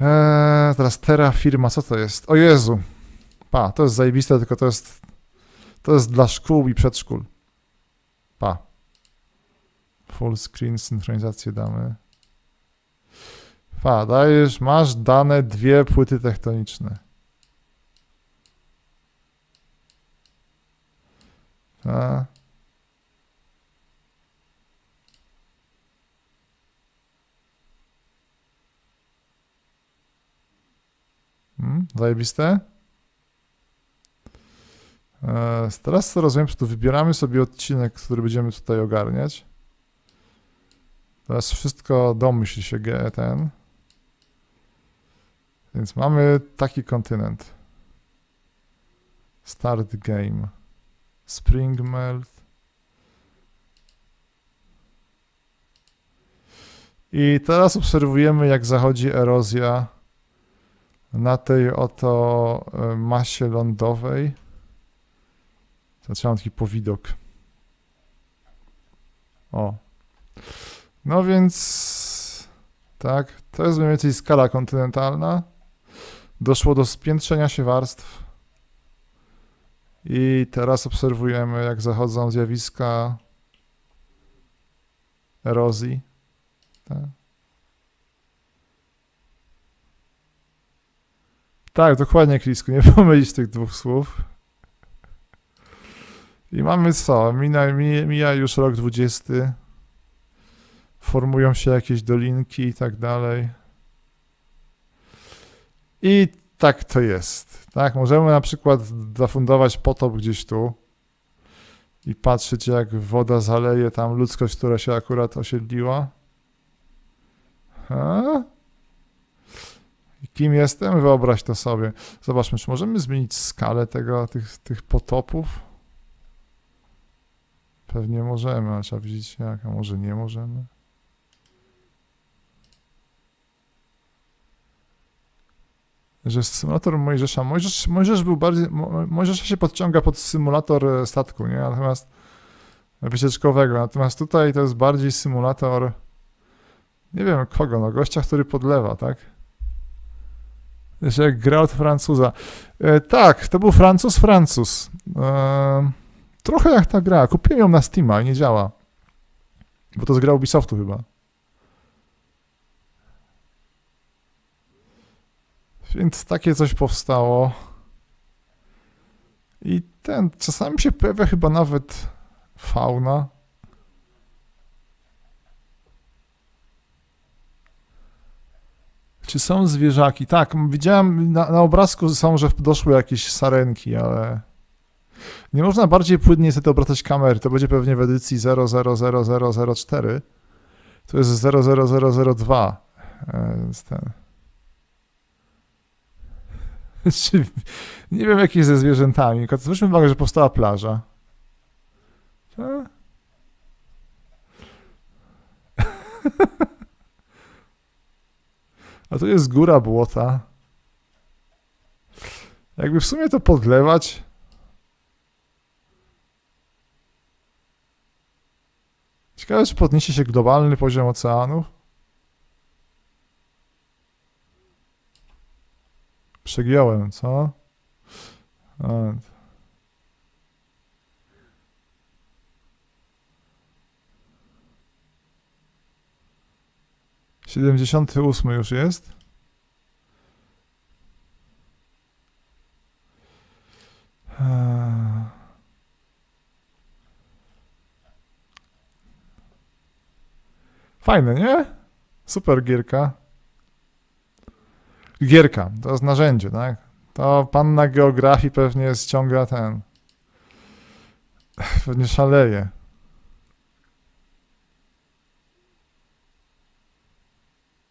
Eee, teraz Terra Firma, co to jest? O Jezu. Pa, to jest zajebiste, tylko to jest to jest dla szkół i przedszkól. Pa. Full screen, synchronizację damy. Pa, dajesz, masz dane dwie płyty tektoniczne. Ta. Hmm, zajebiste. E, Teraz co rozumiem, że tu wybieramy sobie odcinek, który będziemy tutaj ogarniać. Teraz wszystko domyśl się ten. Więc mamy taki kontynent. Start game. Spring melt. I teraz obserwujemy, jak zachodzi erozja na tej oto e, masie lądowej. Zatrzymam taki powidok. O. No więc tak, to jest mniej więcej skala kontynentalna. Doszło do spiętrzenia się warstw. I teraz obserwujemy, jak zachodzą zjawiska erozji. Tak, tak dokładnie, Krisku, nie pomylić tych dwóch słów. I mamy co? Mija, mija już rok 20. Formują się jakieś dolinki i tak dalej. I tak to jest. Tak, możemy na przykład zafundować potop gdzieś tu i patrzeć, jak woda zaleje tam ludzkość, która się akurat osiedliła. Ha? Kim jestem? Wyobraź to sobie. Zobaczmy, czy możemy zmienić skalę tego, tych, tych potopów. Pewnie możemy, ale trzeba wiedzieć jak, a może nie możemy. Że symulator Mojżesza. Mojżesz, Mojżesz był bardziej. Mo- Mojżesza się podciąga pod symulator e, statku, nie? Natomiast wycieczkowego. Natomiast tutaj to jest bardziej symulator. Nie wiem kogo, no gościa, który podlewa, tak? Jeszcze jak gra od Francuza. E, tak, to był Francuz, Francuz. E, trochę jak ta gra. Kupiłem ją na Steama i nie działa. Bo to z gra Ubisoftu chyba. Więc takie coś powstało. I ten, czasami się pojawia chyba nawet fauna. Czy są zwierzaki? Tak, widziałem na, na obrazku są, że doszły jakieś sarenki, ale nie można bardziej płynnie niestety obracać kamery. To będzie pewnie w edycji 000004. To jest 00002. e, Więc ten. Nie wiem, jak jest ze zwierzętami. Zwróćmy uwagę, że powstała plaża. A tu jest góra błota. Jakby w sumie to podlewać. Ciekawe, czy podniesie się globalny poziom oceanów? Przegiąłem, co? A, Siedemdziesiąty ósmy już jest. Fajne, nie? Super gierka. Gierka, to jest narzędzie, tak? To pan na geografii pewnie ściąga ten. Pewnie szaleje.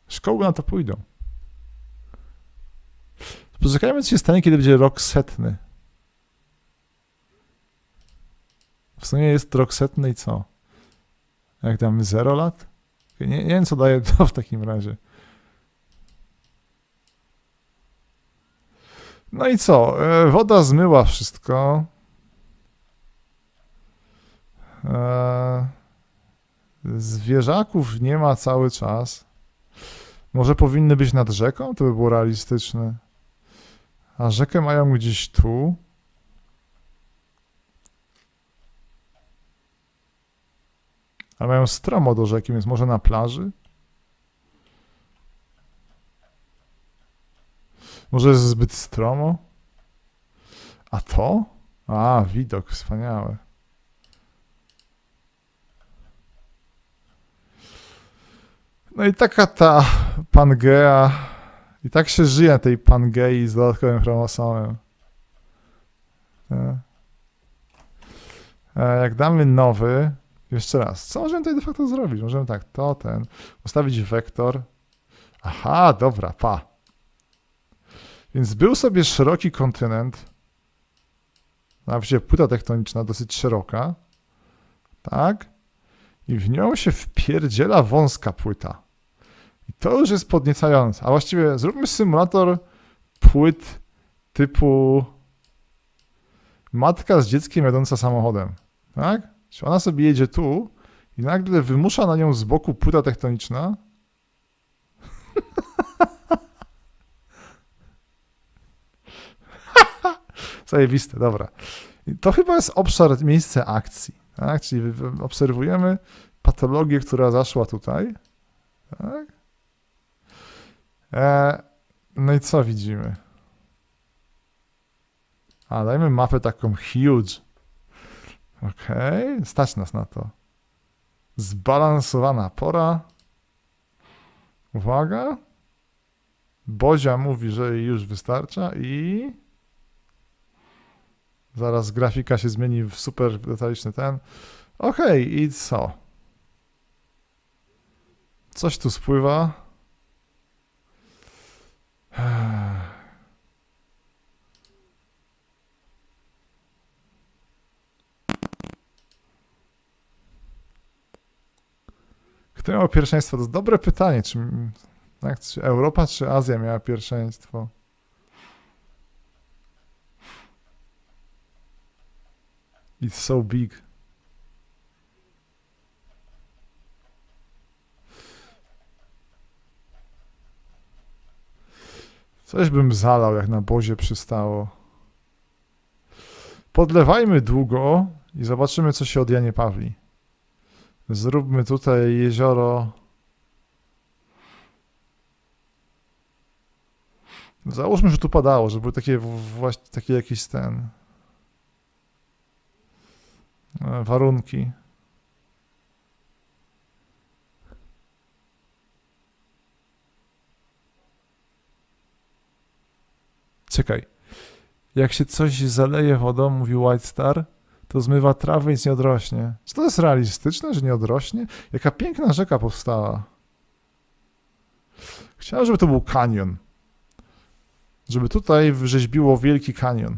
Szkoły na to pójdą. Poczekajmy, co się stanie, kiedy będzie rok setny. W sumie jest rok setny i co? Jak tam 0 lat? Nie, nie wiem, co daje to w takim razie. No i co? E, Woda zmyła wszystko. E, Zwierzaków nie ma cały czas. Może powinny być nad rzeką? To by było realistyczne. A rzekę mają gdzieś tu. A mają stromo do rzeki, więc może na plaży? Może jest zbyt stromo? A to? A, widok wspaniały. No i taka ta Pangea. I tak się żyje tej Pangei z dodatkowym chromosomem. E. E, Jak damy nowy, jeszcze raz, co możemy tutaj de facto zrobić? Możemy tak, to, ten, ustawić wektor. Aha, dobra, pa. Więc był sobie szeroki kontynent, na wsi płyta tektoniczna dosyć szeroka, tak? I w nią się wpierdziela wąska płyta. I to już jest podniecające. A właściwie zróbmy symulator płyt typu matka z dzieckiem jadąca samochodem, tak? Czyli ona sobie jedzie tu i nagle wymusza na nią z boku płyta tektoniczna. Zajebiste, dobra. I to chyba jest obszar, miejsce akcji, tak? Czyli obserwujemy patologię, która zaszła tutaj, tak? E, no i co widzimy? A, dajmy mapę taką huge. Okej, stać nas na to. Zbalansowana pora. Uwaga. Bozia mówi, że już wystarcza i... Zaraz grafika się zmieni w super detaliczny ten. Okej, i co? Coś tu spływa. Kto miał pierwszeństwo? To jest dobre pytanie. Czy, tak, czy Europa, czy Azja miała pierwszeństwo? It's so big. Coś bym zalał, jak na bozie przystało. Podlewajmy długo i zobaczymy, co się od Janie Pawli. Zróbmy tutaj jezioro. Załóżmy, że tu padało, żeby były takie właśnie takie jakieś ten e, warunki. Czekaj. Jak się coś zaleje wodą, mówi White Star, to zmywa trawę nic nie odrośnie. Czy to jest realistyczne, że nie odrośnie? Jaka piękna rzeka powstała. Chciałem, żeby to był kanion. Żeby tutaj wrzeźbiło wielki kanion.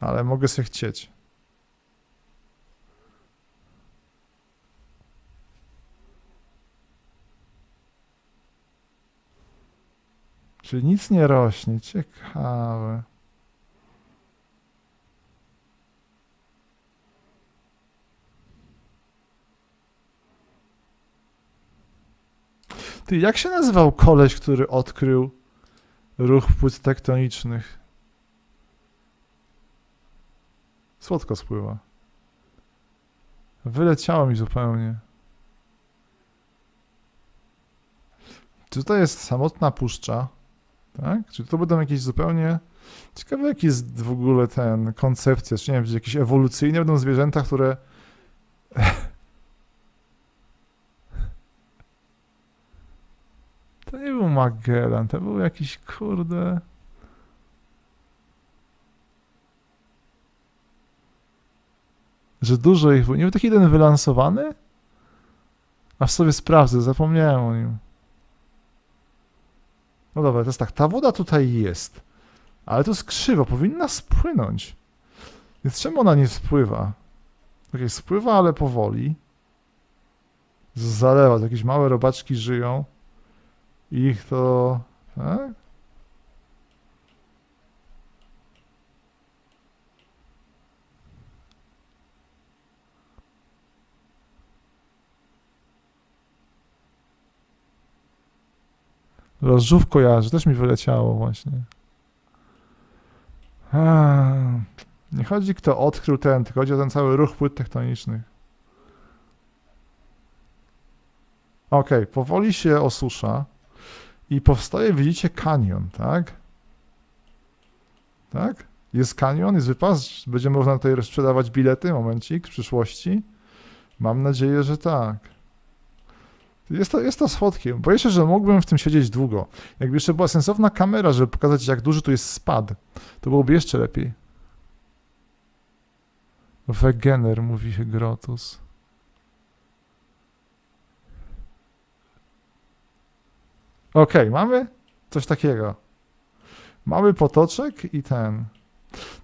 Ale mogę sobie chcieć. Czyli nic nie rośnie. Ciekawe. Ty, jak się nazywał koleś, który odkrył ruch płyt tektonicznych? Słodko spływa. Wyleciało mi zupełnie. Czy to jest samotna puszcza? Tak? Czy to będą jakieś zupełnie. Ciekawe, jaki jest w ogóle ten koncepcja. Czy nie wiem, jakieś ewolucyjne będą zwierzęta, które. To nie był Magellan, to był jakiś kurde. Że dużo ich. Nie był taki jeden wylansowany? A w sobie sprawdzę, zapomniałem o nim. No dobra, to jest tak, ta woda tutaj jest, ale to jest krzywo, powinna spłynąć. Więc czemu ona nie spływa? Okej, spływa, ale powoli. Z zalewa, jakieś małe robaczki żyją. Ich to... Tak? Żółw kojarzy, też mi wyleciało właśnie. Nie chodzi kto odkrył ten, tylko chodzi o ten cały ruch płyt tektonicznych. Okej, powoli się osusza i powstaje, widzicie, kanion, tak? Tak? Jest kanion, jest wypas, będzie można tutaj sprzedawać bilety, momencik, w przyszłości. Mam nadzieję, że tak. Jest to, jest to z fotkiem. Boję się, że mógłbym w tym siedzieć długo. Jakby jeszcze była sensowna kamera, żeby pokazać, jak duży tu jest spad, to byłoby jeszcze lepiej. Wegener, mówi Grotus. Okej, mamy coś takiego. Mamy potoczek i ten.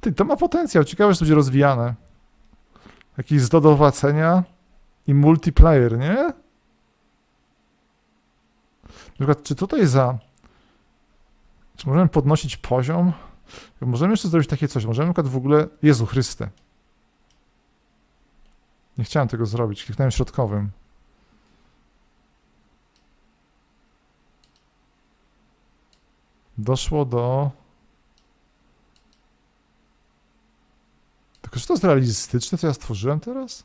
Ty, to ma potencjał. Ciekawe, że to będzie rozwijane. Jakiś zdodowacenia i multiplayer, nie? Na przykład, czy tutaj za. Czy możemy podnosić poziom? Możemy jeszcze zrobić takie coś. Możemy na przykład w ogóle. Jezu Chryste. Nie chciałem tego zrobić. Kliknąłem środkowym. Doszło do. Tylko czy to jest realistyczne, co ja stworzyłem teraz?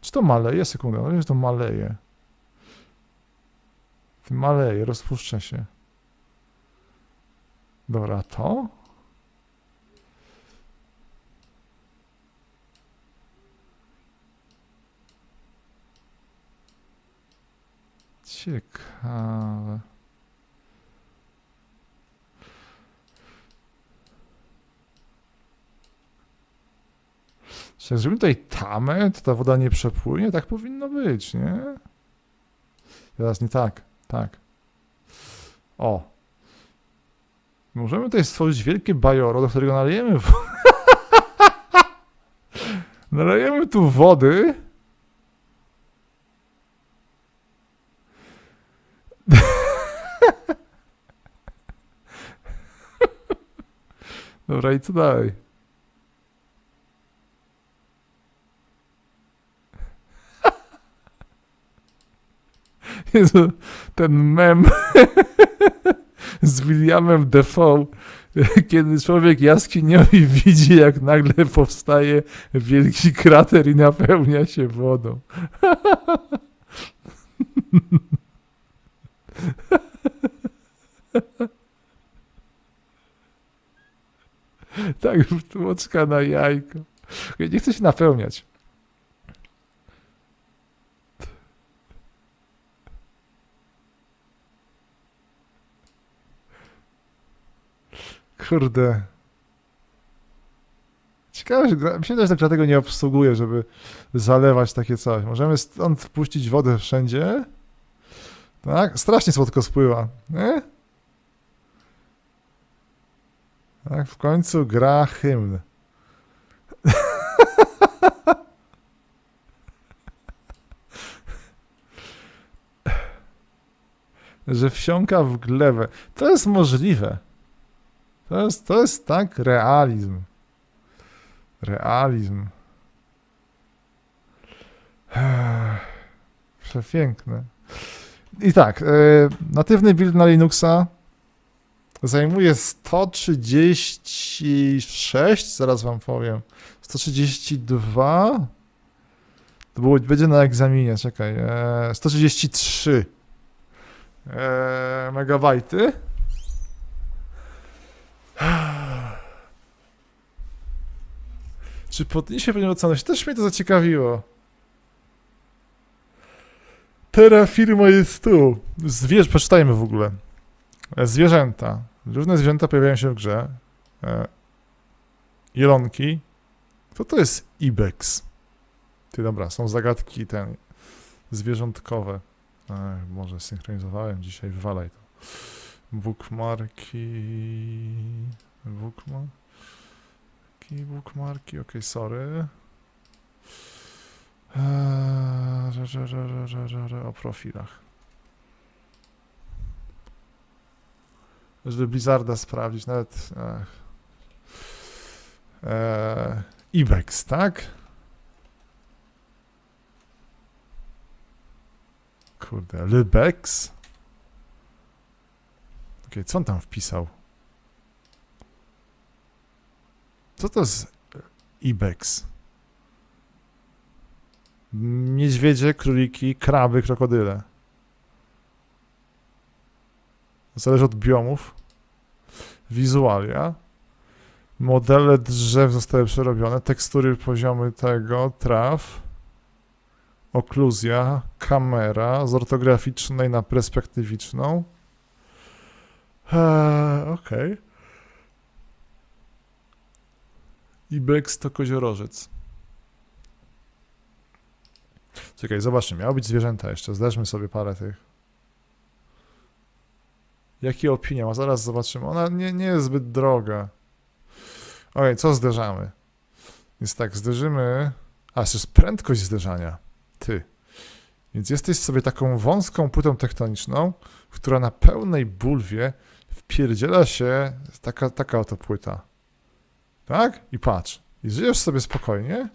Czy to maleje? Sekundę, no że to maleje. Maleje, rozpuszcza się. Dobra, to? Ciekawe. Czy jak zrobimy tutaj tamę, to ta woda nie przepłynie? Tak powinno być, nie? Teraz nie tak, tak. O. Możemy tutaj stworzyć wielkie bajoro, do którego nalejemy. Nalejemy tu wody. Dobra, i co dalej? Jezu, ten mem z Williamem Defoe, kiedy człowiek jaskiniowi widzi, jak nagle powstaje wielki krater i napełnia się wodą. tak, tłoczka na jajko. Nie chcę się napełniać. Kurde. Ciekawe, że gra- myślę, że gra tego nie obsługuje, żeby zalewać takie coś. Możemy stąd wpuścić wodę wszędzie. Tak? Strasznie słodko spływa. Nie? Tak, w końcu gra hymn. że wsiąka w glebę. To jest możliwe. To jest, to jest tak realizm. Realizm. Przepiękne. I tak, e, natywny build na Linuxa zajmuje 136, zaraz wam powiem. 132. To było, będzie na egzaminie, czekaj. E, 133 e, megabajty. Czy podniesie pewnie ocenność? Też mnie to zaciekawiło. Teraz firma jest tu. Zwierz, przeczytajmy w ogóle. Zwierzęta. Różne zwierzęta pojawiają się w grze. E, jelonki. Kto to jest Ibex? Ty dobra, są zagadki ten zwierzątkowe. Ech, może synchronizowałem dzisiaj, wywalaj to. Bookmarki. Bookmarki, bookmarki, okej, sorry. Eee, o profilach. Żeby Blizzarda sprawdzić, nawet. Ech. Eee, Ibex, tak? Kurde, Lybex? Okej, co on tam wpisał? Co to jest Ibex? Niedźwiedzie, króliki, kraby, krokodyle. Zależy od biomów. Wizualia. Modele drzew zostały przerobione. Tekstury poziomy tego, traw. Okluzja, kamera z ortograficznej na perspektywiczną. Eee, Okej. Ibex to koziorożec. Czekaj, zobaczmy. Miały być zwierzęta jeszcze. Zderzmy sobie parę tych. Jakie opinie ma? Zaraz zobaczymy. Ona nie, nie jest zbyt droga. Okej, co zderzamy? Więc tak, zderzymy... A, jeszcze jest prędkość zderzania. Ty. Więc jesteś sobie taką wąską płytą tektoniczną, która na pełnej bulwie wpierdziela się taka, taka oto płyta. Tak? I patrz. I żyjesz sobie spokojnie,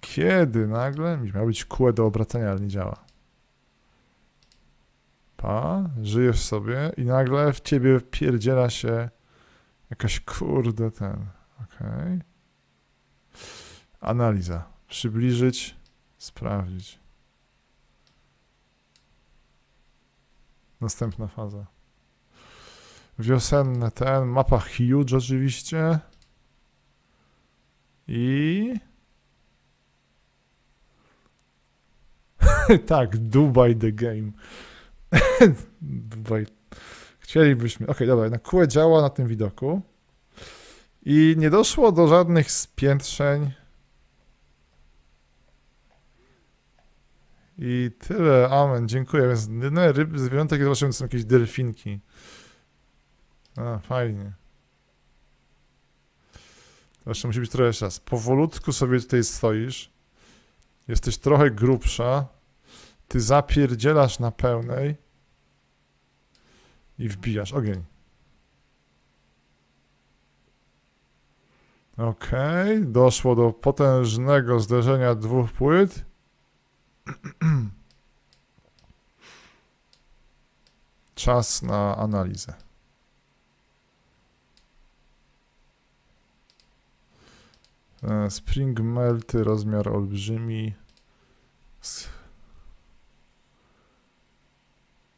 kiedy nagle miał być kółe do obracania, ale nie działa. Pa, żyjesz sobie i nagle w ciebie wpierdziela się jakaś kurde ten. Okej. Analiza. Przybliżyć, sprawdzić. Następna faza. Wiosenne ten, mapa huge oczywiście. I... tak, Dubai the game. Dubaj. Chcielibyśmy... Okej, dobra, na kółe działa na tym widoku. I nie doszło do żadnych spiętrzeń. I tyle, amen, dziękuję. Więc jedyne ryby, zwierzęta, jakie zobaczyłem, to są jakieś delfinki. A, fajnie. Jeszcze musi być trochę jeszcze raz. Powolutku sobie tutaj stoisz. Jesteś trochę grubsza. Ty zapierdzielasz na pełnej. I wbijasz ogień. Okej, doszło do potężnego zderzenia dwóch płyt. Czas na analizę. Spring melty, rozmiar olbrzymi.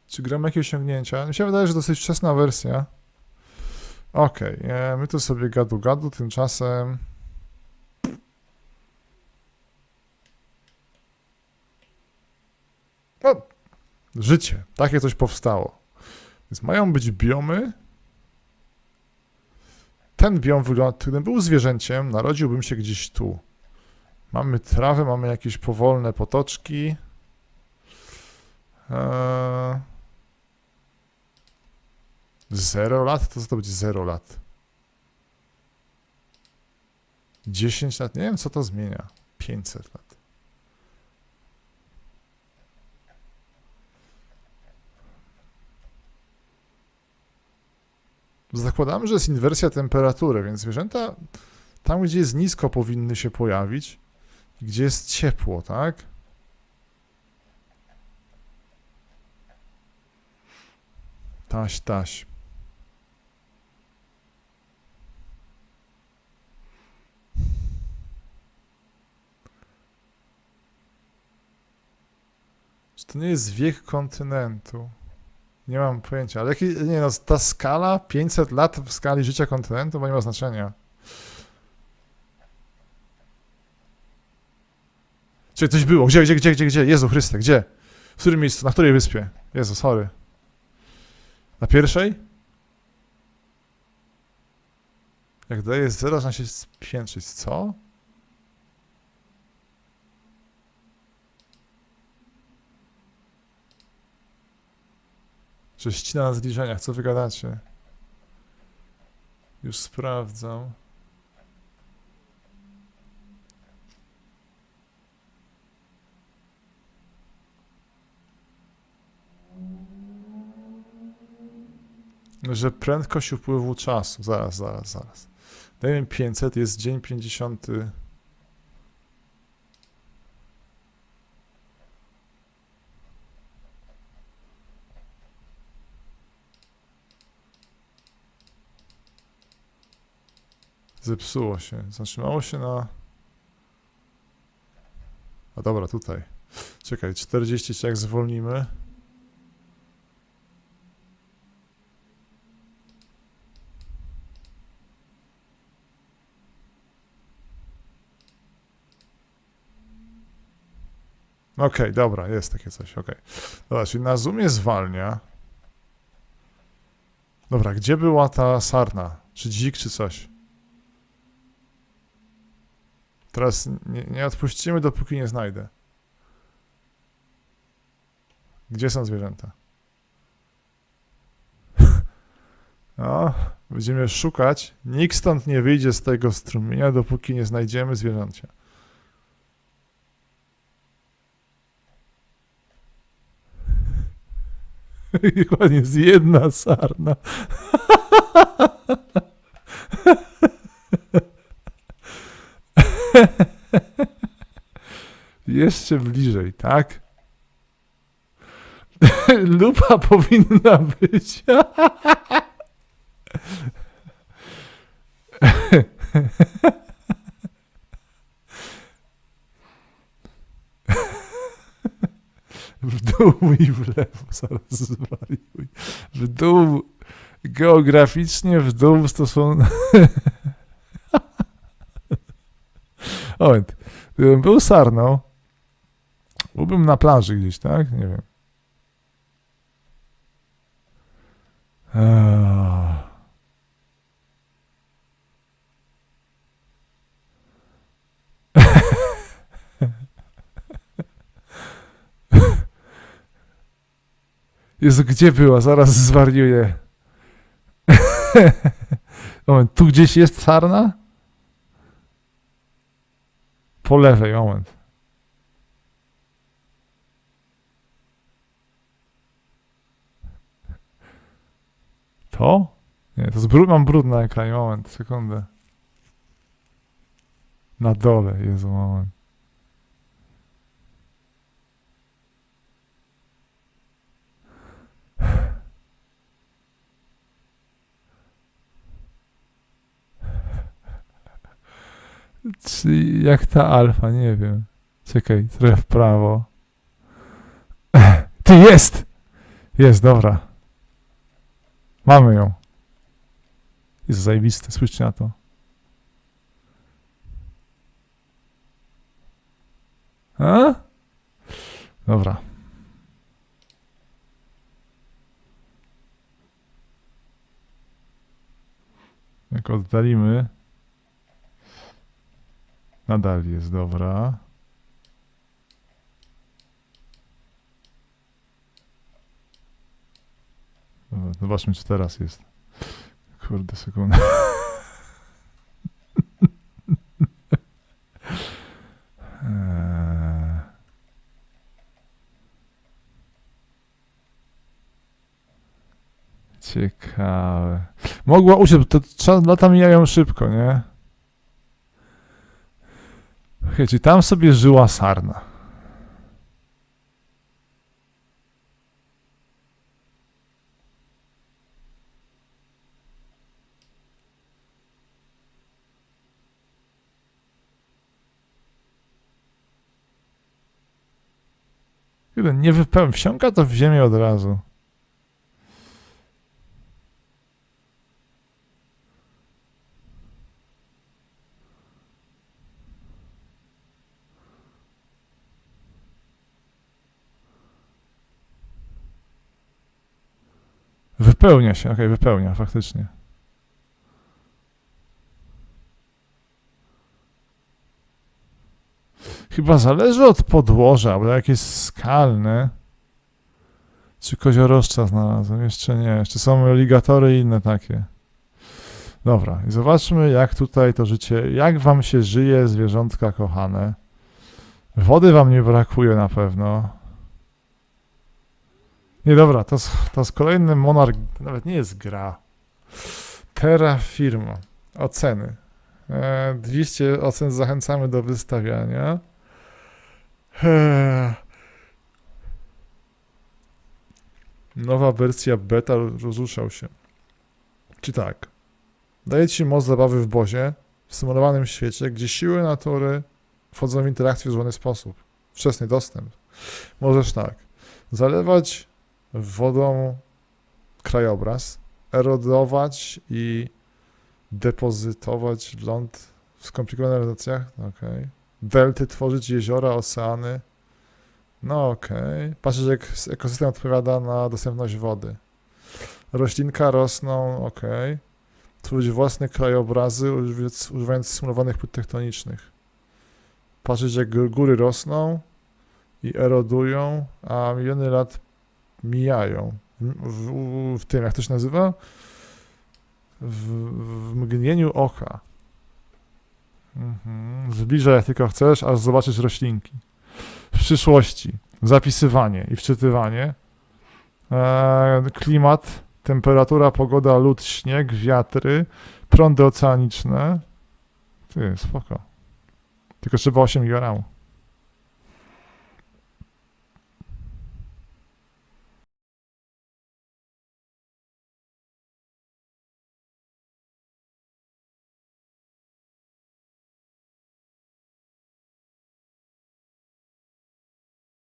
Czy gramy jakieś osiągnięcia? Mi się wydaje, że dosyć wczesna wersja. Okej, e, my tu sobie gadu gadu, tymczasem... No, życie. Takie coś powstało. Więc mają być biomy. Ten biom wygląda, gdybym był zwierzęciem, narodziłbym się gdzieś tu. Mamy trawę, mamy jakieś powolne potoczki. Eee... Zero lat? To co to będzie zero lat? 10 lat? Nie wiem, co to zmienia. 500 lat. Zakładamy, że jest inwersja temperatury, więc zwierzęta tam, gdzie jest nisko, powinny się pojawić, gdzie jest ciepło, tak? Taś, taś. Czy to nie jest wiek kontynentu? Nie mam pojęcia, ale jaki, nie no, ta skala, 500 lat w skali życia kontynentu, bo nie ma znaczenia. Czy coś było? Gdzie, gdzie, gdzie, gdzie, gdzie? Jezu Chryste, gdzie? W którym miejscu? Na której wyspie? Jezu, sorry. Na pierwszej? Jak daje 0, zaczyna się spiętrzyć. Co? Że ścina na zbliżeniach, co wy gadacie? Już sprawdzam. Że prędkość upływu czasu. Zaraz, zaraz, zaraz. Dajmy 500, jest dzień 50. Zepsuło się. Zatrzymało się na... A dobra, tutaj. Czekaj, 40 czy jak zwolnimy? Okej, dobra, jest takie coś, okej. Dobra, czyli na zoomie zwalnia. Dobra, gdzie była ta sarna? Czy dzik, czy coś? Teraz nie, nie odpuścimy, dopóki nie znajdę. Gdzie są zwierzęta? No, będziemy szukać. Nikt stąd nie wyjdzie z tego strumienia, dopóki nie znajdziemy zwierzęcia. Chyba jest jedna sarna. Jeszcze bliżej, tak? Lupa powinna być. W dół i w lewo, zaraz zwariuj. W dół, geograficznie w dół stosunku... Moment, gdybym był sarną, byłbym na plaży gdzieś, tak? Nie wiem. Eee. Jezu, gdzie była? Zaraz zwariuję. moment, tu gdzieś jest sarna? Po lewej, moment. To? Nie, to jest mam brud na ekranie, moment, sekundę. Na dole, Jezu, moment. Czy jak ta alfa, nie wiem. Czekaj, trochę w prawo. Ty jest! Jest, dobra. Mamy ją. Jest zajebiste, spójrzcie na to. A? Dobra. Jak oddalimy. Nadal jest dobra. Dobra, Zobaczmy, czy teraz jest. Kurde, sekunda. Eee. Ciekawe. Mogła uciec, to czas, lata mijają szybko, nie? Czyli tam sobie żyła sarna. Kurde, nie wypełni, wsiąka to w ziemię od razu. Wypełnia się, okej, wypełnia, faktycznie. Chyba zależy od podłoża, bo jak jest skalne. Czy koziorożca znalazłem? Jeszcze nie. Jeszcze są aligatory i inne takie. Dobra, i zobaczmy, jak tutaj to życie, jak wam się żyje, zwierzątka kochane. Wody wam nie brakuje na pewno. Nie, dobra, to, to jest kolejny monarch, to nawet nie jest gra. Terra Firma. Oceny. E, 200 ocen zachęcamy do wystawiania. Nowa wersja beta rozruszał się. Czy tak? Daje ci moc zabawy w bozie. w symulowanym świecie, gdzie siły natury wchodzą w interakcję w żadny sposób. Wczesny dostęp. Możesz tak, zalewać wodą krajobraz, erodować i depozytować ląd w skomplikowanych relacjach, okej. Delty tworzyć jeziora, oceany, no okej. Patrzeć jak ekosystem odpowiada na dostępność wody. Roślinka rosną, okej. Tworzyć własne krajobrazy używając, symulowanych płyt tektonicznych. Patrzeć jak gó- góry rosną i erodują, a miliony lat mijają. W, w, w tym, jak to się nazywa? W, w mgnieniu oka. Mhm. Zbliżaj jak tylko chcesz, aż zobaczysz roślinki. W przyszłości zapisywanie i wczytywanie. E, klimat, temperatura, pogoda, lód, śnieg, wiatry, prądy oceaniczne. Ty, spoko. Tylko trzeba 8 gramów.